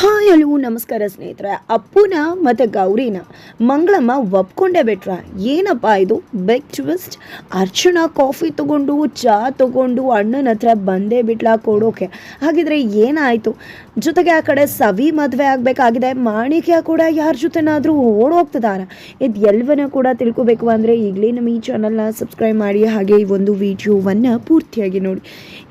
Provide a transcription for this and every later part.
Hi hello ನಮಸ್ಕಾರ ಸ್ನೇಹಿತರೆ, ಅಪ್ಪುನ ಮತ್ತು ಗೌರಿನ ಮಂಗಳಮ್ಮ ಒಪ್ಕೊಂಡೇ ಬಿಟ್ರ. ಏನಪ್ಪ ಇದು? Beg twist? ಅರ್ಚನಾ ಕಾಫಿ ತಗೊಂಡು ಚಹಾ ತಗೊಂಡು, ಅಣ್ಣನ ಹತ್ರ ಬಂದೇ ಬಿಟ್ಲಾ ಕೊಡೋಕೆ. ಹಾಗಿದ್ರೆ ಏನಾಯಿತು? ಜೊತೆಗೆ ಆ ಕಡೆ ಸವಿ ಮದುವೆ ಆಗಬೇಕಾಗಿದೆ. ಮಾಣಿಕ್ಯ ಕೂಡ ಯಾರ ಜೊತೆನಾದರೂ ಓಡೋಗ್ತಿದ್ದಾರೆ ಇದು ಎಲ್ಲವನ್ನ ಕೂಡ ತಿಳ್ಕೊಬೇಕು ಅಂದರೆ ಈಗಲೇ ನಮ್ಮ ಈ ಚಾನಲ್ನ ಸಬ್ಸ್ಕ್ರೈಬ್ ಮಾಡಿ, ಹಾಗೆ ಈ ಒಂದು ವಿಡಿಯೋವನ್ನು ಪೂರ್ತಿಯಾಗಿ ನೋಡಿ.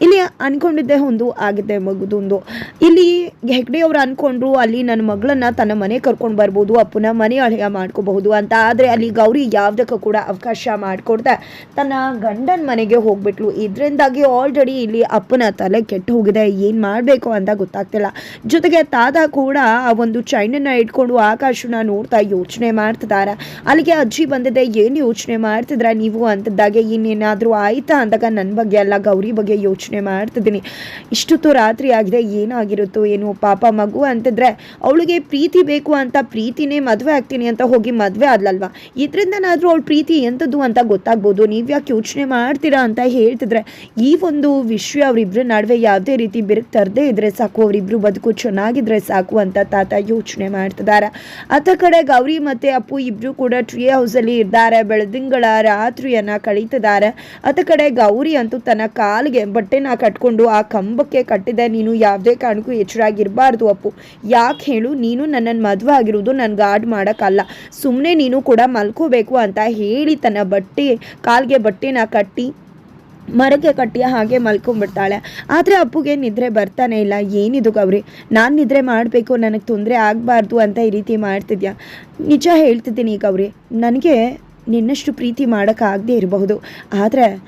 ಇಲ್ಲಿ ಅಂದ್ಕೊಂಡಿದ್ದೆ ಒಂದು ಆಗಿದೆ ಮಗುದೊಂದು. ಇಲ್ಲಿ ಹೆಗ್ಡೆ ಅವ್ರು ಅಂದ್ಕೊಂಡ್ರು ಅಲ್ಲಿ ನನ್ನ ಮಗಳನ್ನ ತನ್ನ ಮನೆ ಕರ್ಕೊಂಡು ಬರ್ಬೋದು, ಅಪ್ಪನ ಮನೆ ಅಳಿಯ ಮಾಡ್ಕೋಬಹುದು ಅಂತ. ಆದರೆ ಅಲ್ಲಿ ಗೌರಿ ಯಾವುದಕ್ಕೂ ಕೂಡ ಅವಕಾಶ ಮಾಡಿಕೊಡ್ದೆ. ತನ್ನ ಗಂಡನ ಮನೆಗೆ ಹೋಗ್ಬಿಟ್ಲು. ಇದರಿಂದಾಗಿ ಆಲ್ರೆಡಿ ಇಲ್ಲಿ ಅಪ್ಪನ ತಲೆ ಕೆಟ್ಟು ಹೋಗಿದೆ. ಏನು ಮಾಡಬೇಕು ಅಂತ ಗೊತ್ತಾಗ್ತಿಲ್ಲ. ಜೊತೆಗೆ ತಾತ ಕೂಡ ಆ ಒಂದು ಚೈನನ್ನ ಇಟ್ಕೊಂಡು ಆಕಾಶನ ನೋಡ್ತಾ ಯೋಚನೆ ಮಾಡ್ತಿದ್ದಾರೆ. ಅಲ್ಲಿಗೆ ಅಜ್ಜಿ ಬಂದಿದೆ, ಏನು ಯೋಚನೆ ಮಾಡ್ತಿದ್ರ ನೀವು? ಅಂತದ್ದಾಗೆ, ಇನ್ನೇನಾದರೂ ಆಯ್ತಾ? ಅಂದಾಗ ನನ್ನ ಬಗ್ಗೆ ಅಲ್ಲ, ಗೌರಿ ಬಗ್ಗೆ ಯೋಚನೆ ಮಾಡ್ತಿದ್ದೀನಿ. ಇಷ್ಟೊತ್ತು ರಾತ್ರಿ ಆಗಿದೆ, ಏನಾಗಿರುತ್ತೋ ಏನು ಪಾಪ ಮಗು ಅಂತಿದ್ರೆ, ಅವಳಿಗೆ ಪ್ರೀತಿ ಬೇಕು ಅಂತ ಪ್ರೀತಿನೇ ಮದುವೆ ಆಗ್ತೀನಿ ಅಂತ ಹೋಗಿ ಮದುವೆ ಆದ್ಲಲ್ವಾ? ಇದರಿಂದನಾದರೂ ಅವಳು ಪ್ರೀತಿ ಎಂಥದ್ದು ಅಂತ ಗೊತ್ತಾಗ್ಬೋದು. ನೀವು ಯಾಕೆ ಯೋಚನೆ ಮಾಡ್ತೀರಾ ಅಂತ ಹೇಳ್ತಿದ್ರೆ, ಈ ಒಂದು ವಿಷಯ ಅವರಿಬ್ಬರ ನಡುವೆ ಯಾವುದೇ ರೀತಿ ಬಿರುಕು ತರದೇ ಇದ್ರೆ ಸಾಕು, ಅವರಿಬ್ರು ಬದುಕು ಚೆನ್ನಾಗಿದ್ರೆ ಸಾಕು ಅಂತ ತಾತ ಯೋಚನೆ ಮಾಡ್ತಿದ್ದಾರೆ. ಅತ್ತ ಕಡೆ ಗೌರಿ ಮತ್ತೆ ಅಪ್ಪು ಇಬ್ರು ಕೂಡ ಟ್ರೀ ಹೌಸಲ್ಲಿ ಇದ್ದಾರೆ. ಬೆಳದಿಂಗಳ ರಾತ್ರಿಯನ್ನ ಕಳೀತಿದ್ದಾರೆ. ಅತ್ತ ಕಡೆ ಗೌರಿ ಅಂತೂ ತನ್ನ ಕಾಲಿಗೆ ಬಟ್ಟೆನ ಕಟ್ಕೊಂಡು ಆ ಕಂಬಕ್ಕೆ ಕಟ್ಟಿದೆ. ನೀನು ಯಾವುದೇ ಕಾರಣಕ್ಕೂ ಎಚ್ಚರಾಗಿರಬಾರ್ದು ಅಪ್ಪು. ಯಾಕೆ ಹೇಳು? ನೀನು ನನ್ನನ್ನು ಮದುವೆ ಆಗಿರೋದು ನನ್ಗೆ ಗಾಡ್ ಮಾಡೋಕ್ಕಲ್ಲ. ಸುಮ್ಮನೆ ನೀನು ಕೂಡ ಮಲ್ಕೋಬೇಕು ಅಂತ ಹೇಳಿ ತನ್ನ ಬಟ್ಟೆ, ಕಾಲಿಗೆ ಬಟ್ಟೆನ ಕಟ್ಟಿ ಮರಕ್ಕೆ ಕಟ್ಟಿಯ ಹಾಗೆ ಮಲ್ಕೊಂಡ್ಬಿಡ್ತಾಳೆ. ಆದರೆ ಅಪ್ಪುಗೆ ನಿದ್ರೆ ಬರ್ತಾನೆ ಇಲ್ಲ. ಏನಿದು ಗೌರಿ? ನಾನು ನಿದ್ರೆ ಮಾಡಬೇಕು. ನನಗೆ ತೊಂದರೆ ಆಗಬಾರ್ದು ಅಂತ ಈ ರೀತಿ ಮಾಡ್ತಿದ್ಯಾ? ನಿಜ ಹೇಳ್ತಿದ್ದೀನಿ ಗೌರಿ. ನನಗೆ ನಿನ್ನಷ್ಟು ಪ್ರೀತಿ ಮಾಡೋಕ್ಕಾಗದೇ ಇರಬಹುದು. ಆದರೆ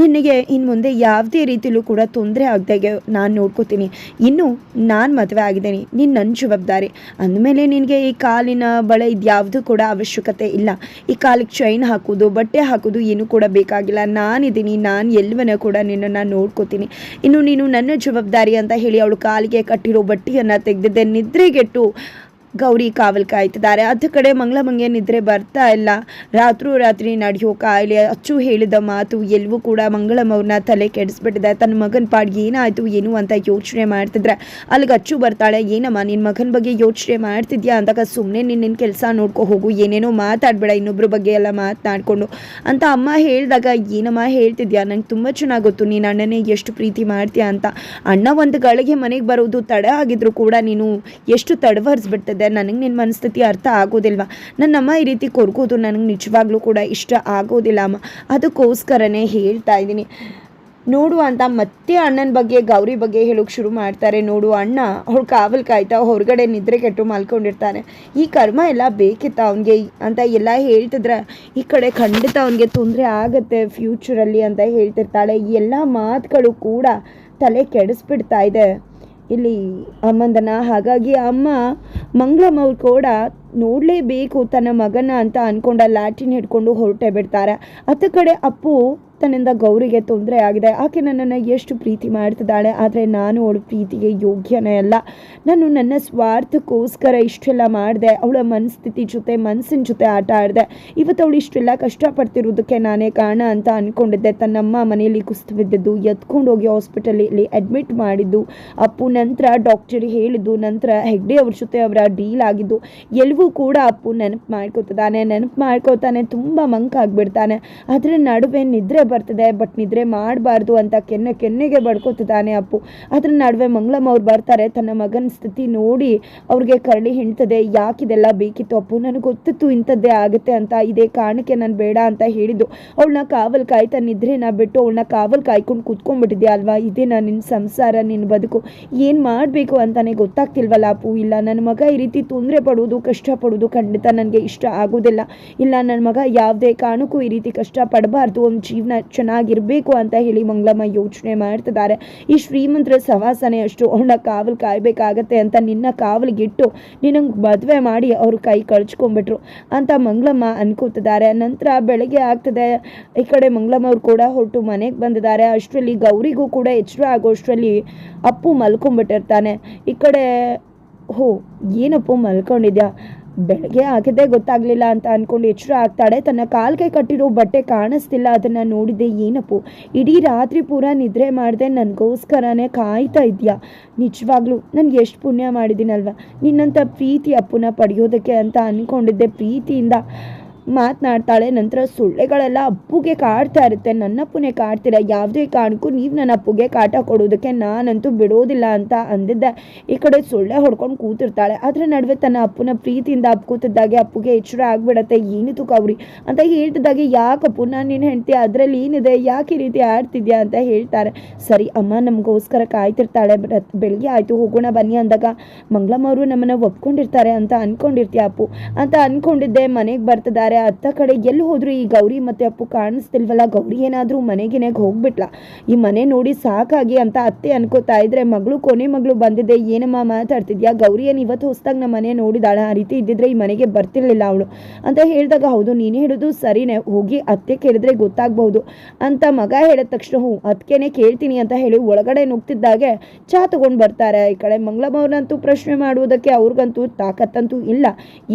ನಿನಗೆ ಇನ್ನು ಮುಂದೆ ಯಾವುದೇ ರೀತಿಯಲ್ಲೂ ಕೂಡ ತೊಂದರೆ ಆಗದಾಗೆ ನಾನು ನೋಡ್ಕೋತೀನಿ. ಇನ್ನು ನಾನು ಮದುವೆ ಆಗಿದ್ದೀನಿ, ನೀನು ನನ್ನ ಜವಾಬ್ದಾರಿ. ಅಂದಮೇಲೆ ನಿನಗೆ ಈ ಕಾಲಿನ ಬಳೆ ಇದ್ಯಾವುದೂ ಕೂಡ ಅವಶ್ಯಕತೆ ಇಲ್ಲ. ಈ ಕಾಲಿಗೆ ಚೈನ್ ಹಾಕೋದು, ಬಟ್ಟೆ ಹಾಕೋದು ಏನೂ ಕೂಡ ಬೇಕಾಗಿಲ್ಲ. ನಾನಿದ್ದೀನಿ ನಾನು ಎಲ್ಲವನ್ನ ಕೂಡ ನಿನ್ನನ್ನು ನೋಡ್ಕೋತೀನಿ. ಇನ್ನು ನೀನು ನನ್ನ ಜವಾಬ್ದಾರಿ ಅಂತ ಹೇಳಿ ಅವಳು ಕಾಲಿಗೆ ಕಟ್ಟಿರೋ ಬಟ್ಟೆಯನ್ನು ತೆಗೆದಿದ್ದೆ, ನಿದ್ರೆಗೆಟ್ಟು ಗೌರಿ ಕಾವಲ್ ಕಾಯ್ತಿದ್ದಾರೆ. ಅದ ಕಡೆ ಮಂಗಳಮಂಗೆ ನಿದ್ರೆ ಬರ್ತಾ ಇಲ್ಲ. ರಾತ್ರೋ ರಾತ್ರಿ ನಡೆಯೋ ಕಾಯಿಲೆ, ಅಚ್ಚು ಹೇಳಿದ ಮಾತು ಎಲ್ಲವೂ ಕೂಡ ಮಂಗಳಮ್ಮವ್ರನ್ನ ತಲೆ ಕೆಡಿಸ್ಬಿಟ್ಟಿದೆ. ತನ್ನ ಮಗನ ಪಾಡ್ಗೆ ಏನಾಯಿತು, ಏನು ಅಂತ ಯೋಚನೆ ಮಾಡ್ತಿದ್ರೆ. ಅಲ್ಲಿಗೆ ಅಚ್ಚು ಬರ್ತಾಳೆ, ಏನಮ್ಮ ನಿನ್ನ ಮಗನ ಬಗ್ಗೆ ಯೋಚನೆ ಮಾಡ್ತಿದ್ಯಾ? ಅಂದಾಗ ಸುಮ್ಮನೆ ನಿನ್ನ ಕೆಲಸ ನೋಡ್ಕೊ ಹೋಗು, ಏನೇನೋ ಮಾತಾಡ್ಬೇಡ, ಇನ್ನೊಬ್ರ ಬಗ್ಗೆ ಎಲ್ಲ ಮಾತನಾಡ್ಕೊಂಡು. ಅಂತ ಅಮ್ಮ ಹೇಳಿದಾಗ, ಏನಮ್ಮ ಹೇಳ್ತಿದ್ಯಾ? ನಂಗೆ ತುಂಬ ಚೆನ್ನಾಗಿ ಗೊತ್ತು. ನೀನು ಅಣ್ಣನೇ ಎಷ್ಟು ಪ್ರೀತಿ ಮಾಡ್ತೀಯ? ಅಂತ. ಅಣ್ಣ ಒಂದು ಗಳಿಗೆ ಮನೆಗೆ ಬರೋದು ತಡ ಆಗಿದ್ರು ಕೂಡ ನೀನು ಎಷ್ಟು ತಡವರ್ಸ್ಬಿಡ್ತದೆ ನನಗೆ ನಿನ್ನ ಮನಸ್ಥಿತಿ ಅರ್ಥ ಆಗೋದಿಲ್ವಾ? ನನ್ನಮ್ಮ ಈ ರೀತಿ ಕೊರ್ಗೋದು ನನಗೆ ನಿಜವಾಗ್ಲೂ ಕೂಡ ಇಷ್ಟ ಆಗೋದಿಲ್ಲ ಅಮ್ಮ. ಅದಕ್ಕೋಸ್ಕರನೇ ಹೇಳ್ತಾ ಇದ್ದೀನಿ. ನೋಡು ಅಂತ ಮತ್ತೆ ಅಣ್ಣನ ಬಗ್ಗೆ, ಗೌರಿ ಬಗ್ಗೆ ಹೇಳೋಕೆ ಶುರು ಮಾಡ್ತಾರೆ. ನೋಡು ಅಣ್ಣ, ಅವ್ಳು ಕಾವಲ್ ಕಾಯ್ತಾ ಹೊರಗಡೆ ನಿದ್ರೆ ಕೆಟ್ಟು ಮಲ್ಕೊಂಡಿರ್ತಾನೆ ಈ ಕರ್ಮ ಎಲ್ಲ ಬೇಕಿತ್ತ ಅವನಿಗೆ ಅಂತ ಎಲ್ಲ ಹೇಳ್ತಿದ್ರೆ, ಈ ಕಡೆ ಖಂಡಿತ ಅವನಿಗೆ ತೊಂದರೆ ಆಗುತ್ತೆ ಫ್ಯೂಚರಲ್ಲಿ ಅಂತ ಹೇಳ್ತಿರ್ತಾಳೆ. ಎಲ್ಲ ಮಾತುಗಳು ಕೂಡ ತಲೆ ಕೆಡಿಸ್ಬಿಡ್ತಾ ಇದೆ. ಇಲ್ಲಿ ಅಮ್ಮಂದನ. ಹಾಗಾಗಿ ಅಮ್ಮ, ಮಂಗಳಮ್ಮ ಅವ್ರು ಕೂಡ ನೋಡಲೇಬೇಕು ತನ್ನ ಮಗನ ಅಂತ ಅಂದ್ಕೊಂಡು ಲ್ಯಾಟಿನ್ ಹಿಡ್ಕೊಂಡು ಹೊರಟೆ ಬಿಡ್ತಾರೆ. ಅತ್ತ ಕಡೆ ಅಪ್ಪು ತನ್ನಿಂದ ಗೌರಿಗೆ ತೊಂದರೆ ಆಗಿದೆ. ಆಕೆ ನನ್ನನ್ನು ಎಷ್ಟು ಪ್ರೀತಿ ಮಾಡ್ತಿದ್ದಾಳೆ, ಆದರೆ ನಾನು ಅವಳು ಪ್ರೀತಿಗೆ ಯೋಗ್ಯನೇ ಅಲ್ಲ. ನಾನು ನನ್ನ ಸ್ವಾರ್ಥಕ್ಕೋಸ್ಕರ ಇಷ್ಟೆಲ್ಲ ಮಾಡಿದೆ. ಅವಳ ಮನಸ್ಥಿತಿ ಜೊತೆ, ಮನಸ್ಸಿನ ಜೊತೆ ಆಟ ಆಡಿದೆ. ಇವತ್ತು ಅವಳು ಇಷ್ಟೆಲ್ಲ ಕಷ್ಟಪಡ್ತಿರೋದಕ್ಕೆ ನಾನೇ ಕಾರಣ ಅಂತ ಅಂದ್ಕೊಂಡಿದ್ದೆ ತನ್ನಮ್ಮ ಮನೆಯಲ್ಲಿ ಕುಸ್ತು ಬಿದ್ದಿದ್ದು ಎತ್ಕೊಂಡು ಹೋಗಿ ಹಾಸ್ಪಿಟಲಲ್ಲಿ ಅಡ್ಮಿಟ್ ಮಾಡಿದ್ದು, ಅಪ್ಪು ನಂತರ ಡಾಕ್ಟರ್ ಹೇಳಿದ್ದು, ನಂತರ ಹೆಗ್ಡೆ ಅವ್ರ ಜೊತೆ ಅವರ ಡೀಲ್ ಆಗಿದ್ದು ಎಲ್ಲವೂ ಕೂಡ ಅಪ್ಪು ನೆನಪು ಮಾಡ್ಕೋತಿದ್ದಾನೆ. ನೆನಪು ಮಾಡ್ಕೋತಾನೆ, ತುಂಬ ಮಂಕಾಗ್ಬಿಡ್ತಾನೆ. ಅದರ ನಡುವೆ ನಿದ್ರೆ ಬರ್ತದೆ ಬಟ್ ನಿದ್ರೆ ಮಾಡಬಾರ್ದು ಅಂತ ಕೆನ್ನೆ ಕೆನ್ನೆಗೆ ಬಡ್ಕೋತಿದ್ದಾನೆ ಅಪ್ಪು. ಅದ್ರ ನಡುವೆ ಮಂಗಳಮ್ಮ ಅವ್ರು ಬರ್ತಾರೆ, ತನ್ನ ಮಗನ ಸ್ಥಿತಿ ನೋಡಿ ಅವ್ರಿಗೆ ಕರಳಿ ಹಿಂಡ್ತದೆ ಯಾಕಿದೆಲ್ಲ ಬೇಕಿತ್ತು ಅಪ್ಪು? ನನಗೆ ಗೊತ್ತಿತ್ತು ಇಂಥದ್ದೇ ಆಗುತ್ತೆ ಅಂತ, ಇದೇ ಕಾರಣಕ್ಕೆ ನಾನು ಬೇಡ ಅಂತ ಹೇಳಿದ್ದು. ಅವಳನ್ನ ಕಾವಲ್ ಕಾಯ್ತಾ ನಿದ್ರೆನ ಬಿಟ್ಟು ಅವಳನ್ನ ಕಾವಲ್ ಕಾಯ್ಕೊಂಡು ಕೂತ್ಕೊಂಡ್ಬಿಟ್ಟಿದ್ಯಾ ಅಲ್ವಾ? ಇದೇ ನಾನು ನಿನ್ನ ಸಂಸಾರ ನಿನ್ನ ಬದುಕು? ಏನು ಮಾಡಬೇಕು ಅಂತಾನೆ ಗೊತ್ತಾಗ್ತಿಲ್ವಲ್ಲ ಅಪ್ಪು? ಇಲ್ಲ ನನ್ನ ಮಗ ಈ ರೀತಿ ತೊಂದರೆ ಪಡೋದು ಕಷ್ಟಪಡೋದು ಖಂಡಿತ ನನಗೆ ಇಷ್ಟ ಆಗೋದಿಲ್ಲ ಇಲ್ಲ ನನ್ನ ಮಗ ಯಾವುದೇ ಕಾರಣಕ್ಕೂ ಈ ರೀತಿ ಕಷ್ಟ ಪಡಬಾರ್ದು, ಅವ್ನ ಜೀವನ ಚೆನ್ನಾಗಿರಬೇಕು ಅಂತ ಹೇಳಿ ಮಂಗಳಮ್ಮ ಯೋಚನೆ ಮಾಡ್ತಿದ್ದಾರೆ. ಈ ಶ್ರೀಮಂತರ ಸವಾಸನೆ ಅಷ್ಟು ಅವನ ಕಾವಲು ಕಾಯಬೇಕಾಗತ್ತೆ ಅಂತ ನಿನ್ನ ಕಾವಲಿಗಿಟ್ಟು ನಿನಗೆ ಮದುವೆ ಮಾಡಿ ಅವ್ರ ಕೈ ಕಳ್ಚ್ಕೊಂಡ್ಬಿಟ್ರು ಅಂತ ಮಂಗಳಮ್ಮ ಅನ್ಕೋತಿದ್ದಾರೆ. ನಂತರ ಬೆಳಗ್ಗೆ ಆಗ್ತದೆ. ಈ ಕಡೆ ಮಂಗಳಮ್ಮ ಅವ್ರು ಕೂಡ ಹೊರಟು ಮನೆಗೆ ಬಂದಿದ್ದಾರೆ. ಅಷ್ಟರಲ್ಲಿ ಗೌರಿಗೂ ಕೂಡ ಎಚ್ಚರ ಆಗೋಷ್ಟರಲ್ಲಿ ಅಪ್ಪು ಮಲ್ಕೊಂಡ್ಬಿಟ್ಟಿರ್ತಾನೆ. ಈ ಕಡೆ, ಹೋ, ಏನಪ್ಪು ಮಲ್ಕೊಂಡಿದ್ಯಾ? ಬೆಳಗ್ಗೆ ಆಗಿದ್ದೇ ಗೊತ್ತಾಗ್ಲಿಲ್ಲ ಅಂತ ಅನ್ಕೊಂಡು ಎಚ್ಚರ ಆಗ್ತಾಳೆ. ತನ್ನ ಕಾಲ್ಗೆ ಕಟ್ಟಿರೋ ಬಟ್ಟೆ ಕಾಣಿಸ್ತಿಲ್ಲ. ಅದನ್ನ ನೋಡಿದೆ ಏನಪ್ಪು, ಇಡೀ ರಾತ್ರಿ ಪೂರ ನಿದ್ರೆ ಮಾಡಿದೆ, ನನಗೋಸ್ಕರನೇ ಕಾಯ್ತಾ ಇದೆಯಾ? ನಿಜವಾಗ್ಲೂ, ನನ್ಗೆ ಎಷ್ಟು ಪುಣ್ಯ ಮಾಡಿದ್ದೀನಲ್ವ? ನಿನ್ನಂಥ ಪ್ರೀತಿ ಅಪ್ಪುನ ಪಡೆಯೋದಕ್ಕೆ ಅಂತ ಅಂದ್ಕೊಂಡಿದ್ದೆ ಪ್ರೀತಿಯಿಂದ. ಮಾತನಾಡ್ತಾಳೆ. ನಂತರ ಸೊಳ್ಳೆಗಳೆಲ್ಲ ಅಪ್ಪುಗೆ ಕಾಡ್ತಾ ಇರುತ್ತೆ. ನನ್ನ ಅಪ್ಪನೇ ಕಾಡ್ತೀರ ಯಾವುದೇ ಕಾರಣಕ್ಕೂ ನೀವು ನನ್ನ ಅಪ್ಪುಗೆ ಕಾಟ ಕೊಡೋದಕ್ಕೆ ನಾನಂತೂ ಬಿಡೋದಿಲ್ಲ ಅಂತ ಅಂದಿದ್ದೆ. ಈ ಕಡೆ ಸೊಳ್ಳೆ ಹೊಡ್ಕೊಂಡು ಕೂತಿರ್ತಾಳೆ. ಅದ್ರ ನಡುವೆ ತನ್ನ ಅಪ್ಪನ ಪ್ರೀತಿಯಿಂದ ಅಪ್ಪು ಕೂತಿದ್ದಾಗೆ ಅಪ್ಪುಗೆ ಎಚ್ಚರ ಆಗ್ಬಿಡತ್ತೆ. ಏನಿತು ಕವ್ರಿ ಅಂತ ಹೇಳ್ತಿದ್ದಾಗೆ ಯಾಕಪ್ಪು ನಾನು ನಿನ್ನ ಹೆಂಡ್ತಿ. ಅದರಲ್ಲಿ ಏನಿದೆ? ಯಾಕೆ ಈ ರೀತಿ ಆಡ್ತಿದ್ಯಾ? ಅಂತ ಹೇಳ್ತಾರೆ. ಸರಿ ಅಮ್ಮ, ನಮಗೋಸ್ಕರ ಕಾಯ್ತಿರ್ತಾಳೆ. ಬೆಳಗ್ಗೆ ಆಯಿತು. ಹೋಗೋಣ ಬನ್ನಿ ಅಂದಾಗ, ಮಂಗಳಮ್ಮ ಅವರು ನಮ್ಮನ್ನು ಒಪ್ಕೊಂಡಿರ್ತಾರೆ ಅಂತ ಅಂದ್ಕೊಂಡಿರ್ತೀಯ ಅಪ್ಪು? ಅಂತ ಅನ್ಕೊಂಡಿದ್ದೆ. ಮನೆಗೆ ಬರ್ತಿದ್ದಾರೆ. ಅತ್ತ ಕಡೆ ಎಲ್ಲಿ ಹೋದ್ರು ಈ ಗೌರಿ ಮತ್ತೆ ಅಪ್ಪು ಕಾಣಿಸ್ತಿಲ್ವಲ್ಲ, ಗೌರಿ ಏನಾದರೂ ಮನೆಗಿನಾಗ ಹೋಗ್ಬಿಟ್ಲ? ಈ ಮನೆ ನೋಡಿ ಸಾಕಾಗಿ ಅಂತ ಅತ್ತೆ ಅನ್ಕೋತಾ ಇದ್ರೆ ಮಗಳು, ಕೊನೆ ಮಗಳು ಬಂದಿದೆ, ಏನಮ್ಮ ಮಾತಾಡ್ತಿದ್ಯಾ? ಗೌರಿ ಏನು ಇವತ್ತು ಹೊಸ್ದಾಗ ನಮ್ಮ ಮನೆ ನೋಡಿದಾಳ? ಆ ರೀತಿ ಇದ್ದಿದ್ರೆ ಈ ಮನೆಗೆ ಬರ್ತಿರ್ಲಿಲ್ಲ ಅವಳು. ಅಂತ ಹೇಳಿದಾಗ, ಹೌದು, ನೀನೇ ಹೇಳುದು ಸರಿನೇ, ಹೋಗಿ ಅತ್ತೆ ಕೇಳಿದ್ರೆ ಗೊತ್ತಾಗ್ಬಹುದು ಅಂತ ಮಗ ಹೇಳಿದ ತಕ್ಷಣ, ಹ್ಞೂ ಅದಕ್ಕೇನೆ ಕೇಳ್ತೀನಿ ಅಂತ ಹೇಳಿ ಒಳಗಡೆ ನುಗ್ತಿದ್ದಾಗೆ ಚಾ ತಗೊಂಡು ಬರ್ತಾರೆ. ಈ ಕಡೆ ಮಂಗಳಮ್ಮವ್ರನ್ನಂತೂ ಪ್ರಶ್ನೆ ಮಾಡುವುದಕ್ಕೆ ಅವ್ರಿಗಂತೂ ತಾಕತ್ತಂತೂ ಇಲ್ಲ.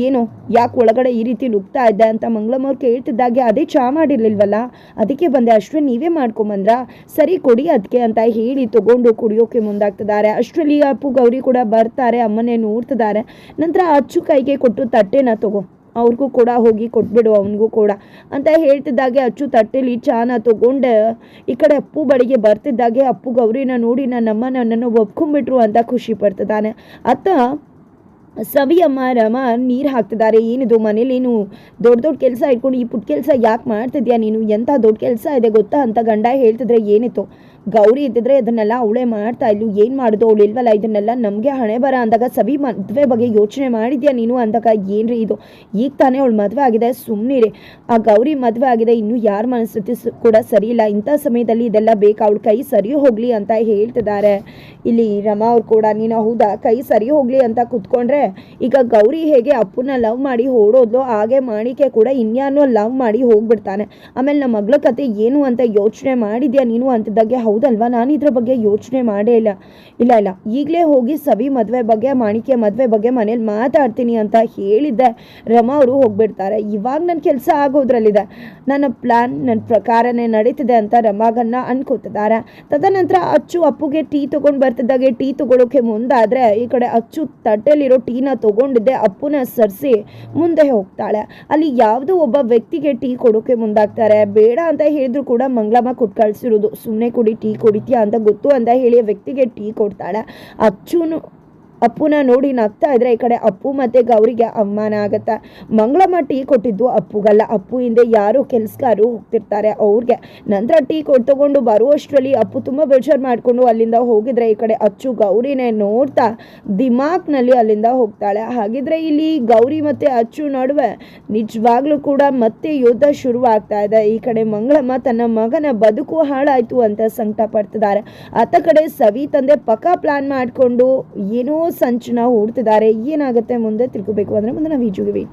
ಏನು, ಯಾಕೆ ಒಳಗಡೆ ಈ ರೀತಿ ನುಗ್ತಾ ಇದ್ದೆ ಅಂತ ಮಂಗಳಮ್ಮವ್ರು ಕೇಳ್ತಿದ್ದಾಗೆ ಅದೇ ಚಾ ಮಾಡಿರ್ಲಿಲ್ವಲ್ಲ? ಅದಕ್ಕೆ ಬಂದೆ. ಅಶ್ವಿನ್, ನೀವೇ ಮಾಡ್ಕೊಂಬಂದ್ರ? ಸರಿ ಕೊಡಿ ಅದಕ್ಕೆ ಅಂತ ಹೇಳಿ ತಗೊಂಡು ಕುಡಿಯೋಕೆ ಮುಂದಾಗ್ತಿದ್ದಾರೆ. ಅಷ್ಟರಲ್ಲಿ ಅಪ್ಪು, ಗೌರಿ ಕೂಡ ಬರ್ತಾರೆ. ಅಮ್ಮನೇ ನೋಡ್ತಿದ್ದಾರೆ. ನಂತರ ಅಚ್ಚು ಕೈಗೆ ಕೊಟ್ಟು ತಟ್ಟೆನ ತಗೋ. ಅವ್ರಿಗೂ ಕೂಡ ಹೋಗಿ ಕೊಟ್ಬಿಡು, ಅವನಿಗೂ ಕೂಡ ಅಂತ ಹೇಳ್ತಿದ್ದಾಗೆ ಅಚ್ಚು ತಟ್ಟೆಲಿ ಚಾನ ತಗೊಂಡು ಈ ಕಡೆ ಅಪ್ಪು ಬಳಿಗೆ ಬರ್ತಿದ್ದಾಗೆ. ಅಪ್ಪು, ಗೌರಿನ ನೋಡಿ ನನ್ನಮ್ಮ ನನ್ನನ್ನು ಒಪ್ಕೊಂಡ್ಬಿಟ್ರು ಅಂತ ಖುಷಿ ಪಡ್ತಿದ್ದಾನೆ. ಅತ್ತ ಸವಿಯಮ್ಮ ರಮ ನೀರು ಹಾಕ್ತಿದ್ದಾರೆ. ಏನಿದು ಮನೇಲಿ ನೀನು ದೊಡ್ಡ ದೊಡ್ಡ ಕೆಲಸ ಇಟ್ಕೊಂಡು ಈ ಪುಟ್ಟ ಕೆಲಸ ಯಾಕೆ ಮಾಡ್ತಿದ್ಯಾ ನೀನು? ಎಂಥ ದೊಡ್ಡ ಕೆಲಸ ಇದೆ ಗೊತ್ತಾ ಅಂತ ಗಂಡ ಹೇಳ್ತಿದ್ರೆ ಏನಿತ್ತು? ಗೌರಿ ಇದ್ದಿದ್ರೆ ಇದನ್ನೆಲ್ಲ ಅವಳೇ ಮಾಡ್ತಾ ಇದ್ಲು. ಏನು ಮಾಡೋದು? ಅವಳು ಇಲ್ವಲ್ಲ? ಇದನ್ನೆಲ್ಲ ನಮಗೆ ಹಣೆ ಬರ ಅಂದಾಗ ಸವಿ ಮದುವೆ ಬಗ್ಗೆ ಯೋಚನೆ ಮಾಡಿದ್ಯಾ ನೀನು ಅಂದಾಗ ಏನ್ರಿ ಇದು? ಈಗ ತಾನೇ ಅವಳು ಮದುವೆ ಆಗಿದೆ. ಸುಮ್ಮನಿರಿ ಆ ಗೌರಿ ಮದುವೆ ಆಗಿದೆ. ಇನ್ನು ಯಾರ ಮನಸ್ಥಿತಿ ಕೂಡ ಸರಿ ಇಲ್ಲ. ಇಂಥ ಸಮಯದಲ್ಲಿ ಇದೆಲ್ಲ ಬೇಕು. ಅವಳ ಕೈ ಸರಿ ಹೋಗಲಿ ಅಂತ ಹೇಳ್ತಿದ್ದಾರೆ. ಇಲ್ಲಿ ರಮಾ ಅವ್ರು ಕೂಡ, ನೀನು ಹೌದಾ? ಕೈ ಸರಿ ಹೋಗಲಿ ಅಂತ ಕುತ್ಕೊಂಡ್ರೆ ಈಗ ಗೌರಿ ಹೇಗೆ ಅಪ್ಪನ ಲವ್ ಮಾಡಿ ಓಡೋದ್ಲು? ಹಾಗೆ ಮಾಣಿಕೆ ಕೂಡ ಇನ್ಯಾನೋ ಲವ್ ಮಾಡಿ ಹೋಗ್ಬಿಡ್ತಾನೆ. ಆಮೇಲೆ ನಮ್ಮ ಮಗಳ ಕತೆ ಏನು ಅಂತ ಯೋಚನೆ ಮಾಡಿದ್ಯಾ ನೀನು ಅಂತಿದ್ದಾಗೆ? ಹೌದಲ್ವಾ? ನಾನು ಇದ್ರ ಬಗ್ಗೆ ಯೋಚನೆ ಮಾಡೇ ಇಲ್ಲ. ಇಲ್ಲ ಇಲ್ಲ. ಈಗಲೇ ಹೋಗಿ ಸವಿ ಮದುವೆ ಬಗ್ಗೆ ಮಾಣಿಕೆ ಮದುವೆ ಬಗ್ಗೆ ಮನೇಲಿ ಮಾತಾಡ್ತೀನಿ ಅಂತ ಹೇಳಿದ್ದೆ. ರಮಾ ಅವರು ಹೋಗ್ಬಿಡ್ತಾರೆ. ಇವಾಗ ನನ್ನ ಕೆಲಸ ಆಗೋದ್ರಲ್ಲಿದೆ. ನನ್ನ ಪ್ಲಾನ್ ನನ್ನ ಪ್ರಕಾರನೇ ನಡೀತಿದೆ ಅಂತ ರಮಾಗನ್ನ ಅನ್ಕೋತಿದ್ದಾರೆ. ತದನಂತರ ಅಚ್ಚು ಅಪ್ಪುಗೆ ಟೀ ತೊಗೊಂಡು ಬರ್ತಿದ್ದಾಗೆ, ಟೀ ತೊಗೊಳೋಕೆ ಮುಂದಾದ್ರೆ ಈ ಕಡೆ ಅಚ್ಚು ತಟ್ಟೆಲಿರೋ ಟೀನ ತಗೊಂಡಿದ್ದೆ. ಅಪ್ಪುನ ಸರಿಸಿ ಮುಂದೆ ಹೋಗ್ತಾಳೆ. ಅಲ್ಲಿ ಯಾವುದೋ ಒಬ್ಬ ವ್ಯಕ್ತಿಗೆ ಟೀ ಕೊಡೋಕೆ ಮುಂದಾಗ್ತಾರೆ. ಬೇಡ ಅಂತ ಹೇಳಿದ್ರು ಕೂಡ ಮಂಗಳಮ್ಮ ಕೊಟ್ಟು ಕಳಿಸಿರೋದು. ಸುಮ್ಮನೆ ಕುಡಿ ಟೀ ಕುಡಿತೀಯಾ ಅಂತ ಗೊತ್ತು ಅಂತ ಹೇಳಿ ವ್ಯಕ್ತಿಗೆ ಟೀ ಕೊಡ್ತಾಳೆ. ಅಚ್ಚುನು ಅಪ್ಪುನ ನೋಡಿ ನಗ್ತಾ ಇದ್ರೆ ಈ ಕಡೆ ಅಪ್ಪು ಮತ್ತೆ ಗೌರಿಗೆ ಅವಮಾನ ಆಗತ್ತೆ. ಮಂಗಳಮ್ಮ ಟೀ ಕೊಟ್ಟಿದ್ದು ಅಪ್ಪುಗಲ್ಲ. ಅಪ್ಪು ಹಿಂದೆ ಯಾರು ಕೆಲ್ಸಗಾರು ಹೋಗ್ತಿರ್ತಾರೆ ಅವ್ರಿಗೆ. ನಂತರ ಟೀ ಕೊಟ್ಟು ತಗೊಂಡು ಬರುವಷ್ಟರಲ್ಲಿ ಅಪ್ಪು ತುಂಬ ಬೇಜಾರು ಮಾಡಿಕೊಂಡು ಅಲ್ಲಿಂದ ಹೋಗಿದ್ರೆ ಈ ಕಡೆ ಅಚ್ಚು ಗೌರಿನೇ ನೋಡ್ತಾ ದಿಮಾಕ್ನಲ್ಲಿ ಅಲ್ಲಿಂದ ಹೋಗ್ತಾಳೆ. ಹಾಗಿದ್ರೆ ಇಲ್ಲಿ ಗೌರಿ ಮತ್ತೆ ಅಚ್ಚು ನಡುವೆ ನಿಜವಾಗ್ಲೂ ಕೂಡ ಮತ್ತೆ ಯುದ್ಧ ಶುರುವಾಗ್ತಾ ಇದೆ. ಈ ಕಡೆ ಮಂಗಳಮ್ಮ ತನ್ನ ಮಗನ ಬದುಕು ಹಾಳಾಯ್ತು ಅಂತ ಸಂಕಟ ಪಡ್ತಿದ್ದಾರೆ ಆತ ಕಡೆ ಸವಿ ತಂದೆ ಪಕ್ಕ ಪ್ಲಾನ್ ಮಾಡಿಕೊಂಡು ಏನೋ ಸಂಚನ ಹೂಡ್ತಿದ್ದಾರೆ ಏನಾಗುತ್ತೆ ಮುಂದೆ ತಿಳ್ಕೋಬೇಕು. ಅಂದರೆ ಮುಂದೆ ನಾವು ಈಜುಗೆ ವೇಟ್